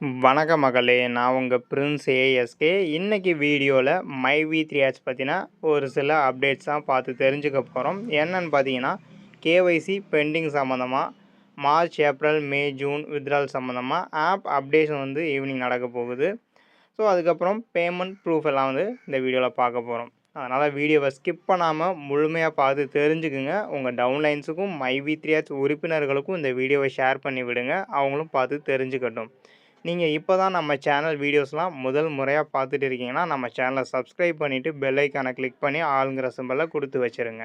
வணக்க மகளே நான் உங்கள் பிரின்ஸ் ஏஎஸ்கே இன்றைக்கி வீடியோவில் மை வி த்ரீ ஆட்ஸ் பற்றினா ஒரு சில அப்டேட்ஸ் தான் பார்த்து தெரிஞ்சுக்க போகிறோம் என்னென்னு பார்த்தீங்கன்னா கேஒய்சி பெண்டிங் சம்மந்தமாக March April May June withdrawal சம்மந்தமாக ஆப் அப்டேஷன் வந்து ஈவினிங் நடக்க போகுது. ஸோ அதுக்கப்புறம் பேமெண்ட் ப்ரூஃப் எல்லாம் வந்து இந்த வீடியோவில் பார்க்க போகிறோம் அதனால் வீடியோவை ஸ்கிப் பண்ணாமல் முழுமையாக பார்த்து தெரிஞ்சுக்குங்க. உங்கள் டவுன்லைன்ஸுக்கும் மை வி த்ரீ ஆட்ஸ் உறுப்பினர்களுக்கும் இந்த வீடியோவை ஷேர் பண்ணி விடுங்க. அவங்களும் பார்த்து தெரிஞ்சுக்கட்டும். நீங்கள் இப்போ தான் நம்ம சேனல் வீடியோஸ்லாம் முதல் முறையாக பார்த்துட்டு இருக்கீங்கன்னா நம்ம சேனலை சப்ஸ்கிரைப் பண்ணிவிட்டு பெல்லைக்கானை கிளிக் பண்ணி ஆளுங்கிற சிம்பிளை கொடுத்து வச்சுருங்க.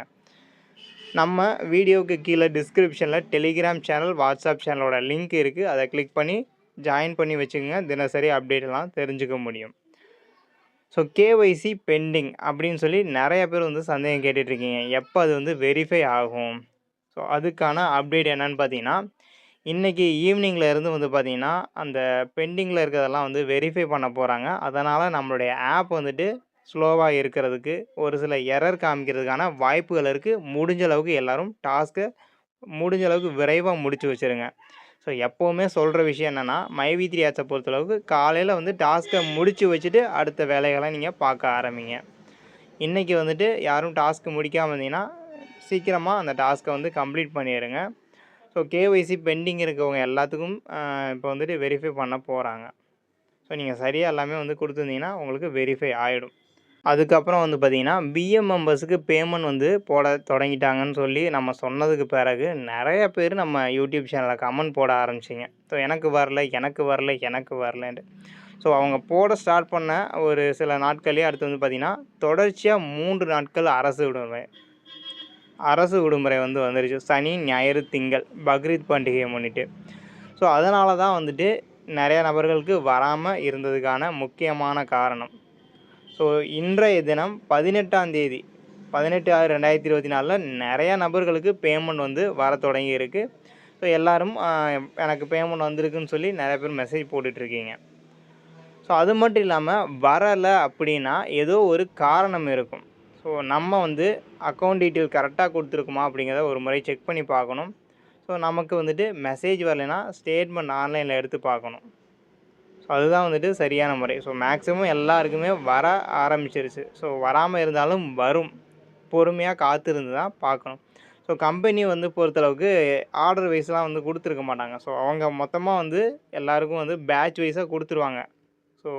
நம்ம வீடியோவுக்கு கீழே டிஸ்கிரிப்ஷனில் டெலிகிராம் சேனல் வாட்ஸ்அப் சேனலோட லிங்க் இருக்குது அதை கிளிக் பண்ணி ஜாயின் பண்ணி வச்சுக்கோங்க. தினசரி அப்டேட்லாம் தெரிஞ்சுக்க முடியும். ஸோ கேஒய்சி பெண்டிங் அப்படின்னு சொல்லி நிறைய பேர் வந்து சந்தேகம் கேட்டுட்ருக்கீங்க எப்போ அது வந்து வெரிஃபை ஆகும்? ஸோ அதுக்கான அப்டேட் என்னன்னு பார்த்தீங்கன்னா இன்றைக்கி ஈவினிங்கில் இருந்து வந்து பார்த்திங்கன்னா அந்த பெண்டிங்கில் இருக்கிறதெல்லாம் வந்து வெரிஃபை பண்ண போகிறாங்க அதனால் நம்மளுடைய ஆப் வந்துட்டு ஸ்லோவாக இருக்கிறதுக்கு ஒரு சில எரர் காமிக்கிறதுக்கான வாய்ப்புகள் இருக்குது முடிஞ்ச அளவுக்கு எல்லோரும் டாஸ்க்கை முடிஞ்ச அளவுக்கு விரைவாக முடித்து வச்சுருங்க. ஸோ எப்போவுமே சொல்கிற விஷயம் என்னென்னா மைவி த்ரீ ஆட்ஸை பொறுத்தளவுக்கு காலையில் வந்து டாஸ்க்கை முடித்து வச்சுட்டு அடுத்த வேலைகளை நீங்கள் பார்க்க ஆரம்பிங்க. இன்றைக்கி வந்துட்டு யாரும் டாஸ்க்கு முடிக்காமல் இருந்தீங்கன்னா சீக்கிரமாக அந்த டாஸ்க்கை வந்து கம்ப்ளீட் பண்ணிடுங்க ஸோ கேஒய்சி பெண்டிங் இருக்கவங்க எல்லாத்துக்கும் இப்போ வந்துட்டு வெரிஃபை பண்ண போகிறாங்க ஸோ நீங்கள் சரியாக எல்லாமே வந்து கொடுத்துருந்தீங்கன்னா உங்களுக்கு வெரிஃபை ஆகிடும் அதுக்கப்புறம் வந்து பார்த்திங்கன்னா பிஎம் மெம்பர்ஸுக்கு பேமெண்ட் வந்து போட தொடங்கிட்டாங்கன்னு சொல்லி நம்ம சொன்னதுக்கு பிறகு நிறைய பேர் நம்ம யூடியூப் சேனலில் கமெண்ட் போட ஆரம்பிச்சிங்க. ஸோ எனக்கு வரல எனக்கு வரல எனக்கு வரலன்ட்டு. ஸோ அவங்க போட ஸ்டார்ட் பண்ண ஒரு சில நாட்களே அடுத்து வந்து பார்த்திங்கன்னா தொடர்ச்சியாக மூன்று நாட்கள் அரசு விடுவேன் அரசு விடுமுறை வந்து வந்துருச்சு. சனி ஞாயிறு திங்கள் பக்ரீத் பண்டிகையை முன்னிட்டு. ஸோ அதனால தான் வந்துட்டு நிறைய நபர்களுக்கு வராமல் இருந்ததுக்கான முக்கியமான காரணம். ஸோ இன்றைய தினம் பதினெட்டாம் தேதி பதினெட்டு ஆறு ரெண்டாயிரத்தி இருபத்தி நாலில் நிறையா நபர்களுக்கு பேமெண்ட் வந்து வர தொடங்கி இருக்குது ஸோ எல்லோரும் எனக்கு பேமெண்ட் வந்திருக்குன்னு சொல்லி நிறைய பேர் மெசேஜ் போட்டுட்ருக்கீங்க. ஸோ அது மட்டும் இல்லாமல் வரலை அப்படின்னா ஏதோ ஒரு காரணம் இருக்கும். ஸோ நம்ம வந்து அக்கௌண்ட் டீட்டெயில் கரெக்டாக கொடுத்துருக்குமா அப்படிங்கிறத ஒரு முறை செக் பண்ணி பார்க்கணும். ஸோ நமக்கு வந்துட்டு மெசேஜ் வரலைன்னா ஸ்டேட்மெண்ட் ஆன்லைனில் எடுத்து பார்க்கணும். ஸோ அதுதான் வந்துட்டு சரியான முறை. ஸோ மேக்ஸிமம் எல்லாருக்குமே வர ஆரம்பிச்சிருச்சு. ஸோ வராமல் இருந்தாலும் வரும். பொறுமையாக காத்திருந்து தான் பார்க்கணும். ஸோ கம்பெனி வந்து பொறுத்தளவுக்கு ஆர்டர் வைஸ்லாம் வந்து கொடுத்துருக்க மாட்டாங்க. ஸோ அவங்க மொத்தமாக வந்து எல்லாருக்கும் வந்து பேட்ச் வைஸாக கொடுத்துருவாங்க. ஸோ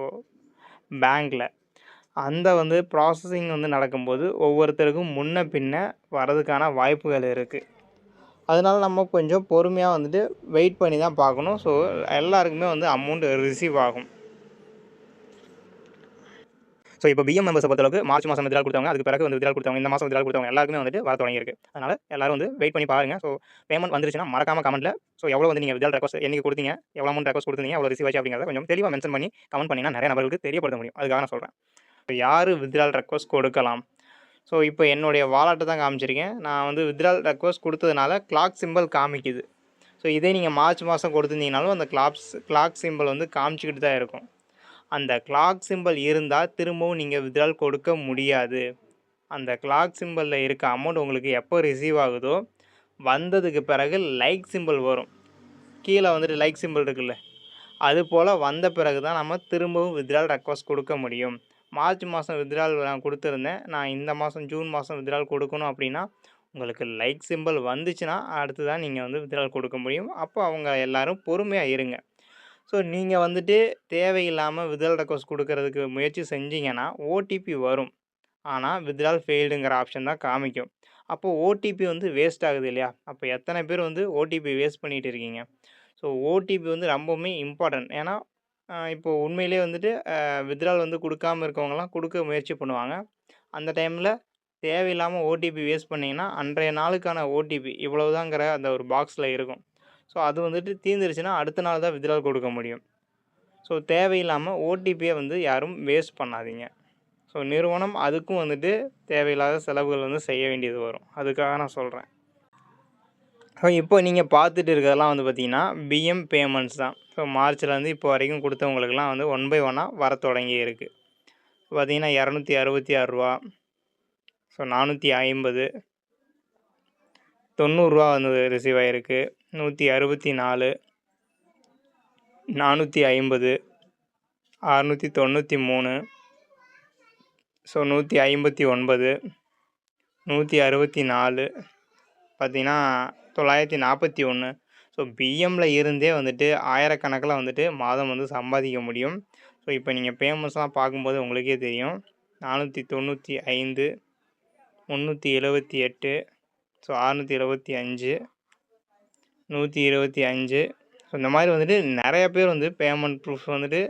பேங்க்கில் அந்த வந்து ப்ராசஸிங் வந்து நடக்கும்போது ஒவ்வொருத்தருக்கும் முன்ன பின்ன வரதுக்கான வாய்ப்புகள் இருக்குது அதனால நம்ம கொஞ்சம் பொறுமையாக வந்துட்டு வெயிட் பண்ணி தான் பார்க்கணும். ஸோ எல்லாருக்குமே வந்து அமௌண்ட் ரிசீவ் ஆகும். ஸோ இப்போ பிஎம் மெம்பர்ஸை பொறுத்தளவுக்கு மார்ச் மாதம் வித்ரால் கொடுத்தவங்க அதுக்கு பிறகு வந்து வித்ரால் கொடுத்தவங்க இந்த மாதம் வித்ரால் கொடுத்தவங்க எல்லாருக்குமே வந்துட்டு வர தொடங்கியிருக்கு. அதனால் எல்லாரும் வந்து வெயிட் பண்ணி பாருங்கள் ஸோ பேமெண்ட் வந்துருச்சுன்னா மறக்காம கமெண்ட்டில் ஸோ எவ்வளோ வந்து நீங்கள் வித்ரால் ரெக்வஸ்ட் என்னைக்கு கொடுத்தீங்க எவ்வளோ அமௌண்ட் ரெக்வஸ்ட் கொடுத்தீங்க எவ்வளோ ரிசீவ் ஆச்சு அப்படிங்கிறத கொஞ்சம் தெளிவாக மென்ஷன் பண்ணி கமெண்ட் பண்ணிங்கன்னா நிறைய நபர்களுக்கு தெரியப்படுத்த முடியும். அதுக்காக நான் சொல்கிறேன் இப்போ யார் வித்ரால் ரெக்வஸ்ட் கொடுக்கலாம்? ஸோ இப்போ என்னுடைய வாலெட்டை தான் காமிச்சிருக்கேன். நான் வந்து வித்ரால் ரெக்வஸ்ட் கொடுத்ததுனால கிளாக் சிம்பிள் காமிக்குது. ஸோ இதே நீங்கள் மார்ச் மாதம் கொடுத்துருந்தீங்கனாலும் அந்த கிளாக்ஸ் கிளாக் சிம்பிள் வந்து காமிச்சிக்கிட்டு தான் இருக்கும். அந்த கிளாக் சிம்பிள் இருந்தால் திரும்பவும் நீங்கள் வித்ரால் கொடுக்க முடியாது. அந்த கிளாக் சிம்பிளில் இருக்க அமௌண்ட் உங்களுக்கு எப்போ ரிசீவ் ஆகுதோ வந்ததுக்கு பிறகு லைக் சிம்பிள் வரும். கீழே வந்துட்டு லைக் சிம்பிள் இருக்குல்ல. அது போல் வந்த பிறகு தான் நம்ம திரும்பவும் வித்ரால் ரெக்வஸ்ட் கொடுக்க முடியும். மார்ச் மாதம் வித்ரால் நான் கொடுத்துருந்தேன். நான் இந்த மாதம் ஜூன் மாதம் வித்ரால் கொடுக்கணும் அப்படின்னா உங்களுக்கு லைக் சிம்பிள் வந்துச்சுன்னா அடுத்து தான் நீங்கள் வந்து வித்ரால் கொடுக்க முடியும். அப்போ அவங்க எல்லோரும் பொறுமையாக இருங்க. ஸோ நீங்கள் வந்துட்டு தேவையில்லாமல் வித்ரால் ரெக்வஸ்ட் கொடுக்கறதுக்கு முயற்சி செஞ்சீங்கன்னா ஓடிபி வரும். ஆனால் வித்ரால் ஃபெயில்டுங்கிற ஆப்ஷன் தான் காமிக்கும். அப்போது ஓடிபி வந்து வேஸ்ட் ஆகுது இல்லையா? அப்போ எத்தனை பேர் வந்து ஓடிபி வேஸ்ட் பண்ணிகிட்டு இருக்கீங்க? ஸோ ஓடிபி வந்து ரொம்பவுமே இம்பார்ட்டன்ட் ஏன்னா இப்போது உண்மையிலே வந்துட்டு வித்ட்ரால் வந்து கொடுக்காம இருக்கவங்கலாம் கொடுக்க முயற்சி பண்ணுவாங்க. அந்த டைமில் தேவையில்லாமல் ஓடிபி வேஸ்ட் பண்ணிங்கன்னா அன்றைய நாளுக்கான ஓடிபி இவ்வளவுதாங்கிற அந்த ஒரு பாக்ஸில் இருக்கும். ஸோ அது வந்துட்டு தீர்ந்துருச்சுன்னா அடுத்த நாள் தான் வித்ட்ரால் கொடுக்க முடியும். ஸோ தேவையில்லாமல் ஓடிபியை வந்து யாரும் வேஸ்ட் பண்ணாதீங்க. ஸோ நிறுவனம் அதுக்கும் வந்துட்டு தேவையில்லாத செலவுகள் வந்து செய்ய வேண்டியது வரும். அதுக்காக நான் சொல்கிறேன் ஸோ இப்போ நீங்கள் பார்த்துட்டு இருக்கிறதெல்லாம் வந்து பார்த்திங்கன்னா பிஎம் பேமெண்ட்ஸ் தான். ஸோ மார்ச்லேருந்து இப்போ வரைக்கும் கொடுத்தவங்களுக்குலாம் வந்து ஒன் பை ஒன்னாக வர தொடங்கி இருக்குது பார்த்திங்கன்னா இரநூத்தி அறுபத்தி ஆறுரூவா ஸோ நானூற்றி ஐம்பது தொண்ணூறுரூவா வந்து ரிசீவ் ஆகிருக்கு நூற்றி அறுபத்தி நாலு நானூற்றி ஐம்பது அறநூற்றி தொண்ணூற்றி மூணு ஸோ நூற்றி ஐம்பத்தி ஒன்பது நூற்றி அறுபத்தி நாலு பார்த்தீங்கன்னா தொள்ளாயிரத்தி நாற்பத்தி ஒன்று ஸோ பிஎம்மில் இருந்தே வந்துட்டு ஆயிரக்கணக்கில் வந்துட்டு மாதம் வந்து சம்பாதிக்க முடியும். ஸோ இப்போ நீங்கள் பேமெண்ட்ஸ்லாம் பார்க்கும்போது உங்களுக்கே தெரியும். நானூற்றி தொண்ணூற்றி ஐந்து முந்நூற்றி எழுபத்தி எட்டு ஸோ அறுநூற்றி எழுபத்தி அஞ்சு நூற்றி இருபத்தி அஞ்சு. ஸோ இந்த மாதிரி வந்துட்டு நிறைய பேர் வந்து பேமெண்ட் ப்ரூஃப் வந்துட்டு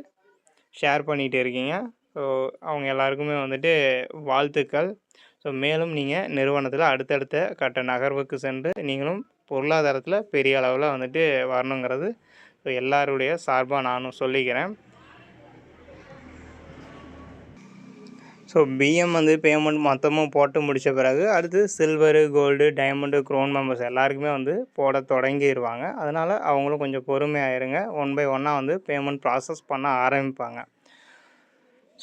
ஷேர் பண்ணிகிட்டு இருக்கீங்க. ஸோ அவங்க எல்லாருக்குமே வந்துட்டு வாழ்த்துக்கள். ஸோ மேலும் நீங்கள் நிறுவனத்தில் அடுத்தடுத்த கட்ட நகர்வுக்கு சென்று நீங்களும் பொருளாதாரத்தில் பெரிய அளவில் வந்துட்டு வரணுங்கிறது எல்லாருடைய சார்பாக நானும் சொல்லிக்கிறேன். ஸோ பிஎம் வந்து பேமெண்ட் மொத்தமும் போட்டு முடித்த பிறகு அடுத்து silver gold diamond crown members எல்லாருக்குமே வந்து போட தொடங்கிடுவாங்க அதனால் அவங்களும் கொஞ்சம் பொறுமையாயிருங்க ஒன் பை ஒன்னாக வந்து பேமெண்ட் ப்ராசஸ் பண்ண ஆரம்பிப்பாங்க.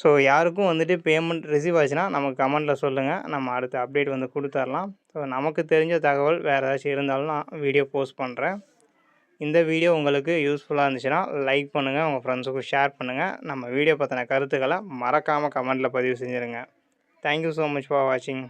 ஸோ யாருக்கும் வந்துட்டு பேமெண்ட் ரிசீவ் ஆச்சுன்னா நமக்கு கமெண்ட்டில் சொல்லுங்கள் நம்ம அடுத்த அப்டேட் வந்து கொடுத்துர்லாம். ஸோ நமக்கு தெரிஞ்ச தகவல் வேறு ஏதாச்சும் இருந்தாலும் நான் வீடியோ போஸ்ட் பண்ணுறேன் இந்த வீடியோ உங்களுக்கு யூஸ்ஃபுல்லாக இருந்துச்சுன்னா லைக் பண்ணுங்கள் உங்கள் ஃப்ரெண்ட்ஸுக்கும் ஷேர் பண்ணுங்கள் நம்ம வீடியோ பற்றின கருத்துக்களை மறக்காமல் கமெண்ட்டில் பதிவு செஞ்சுருங்க. Thank you so much for வாட்சிங்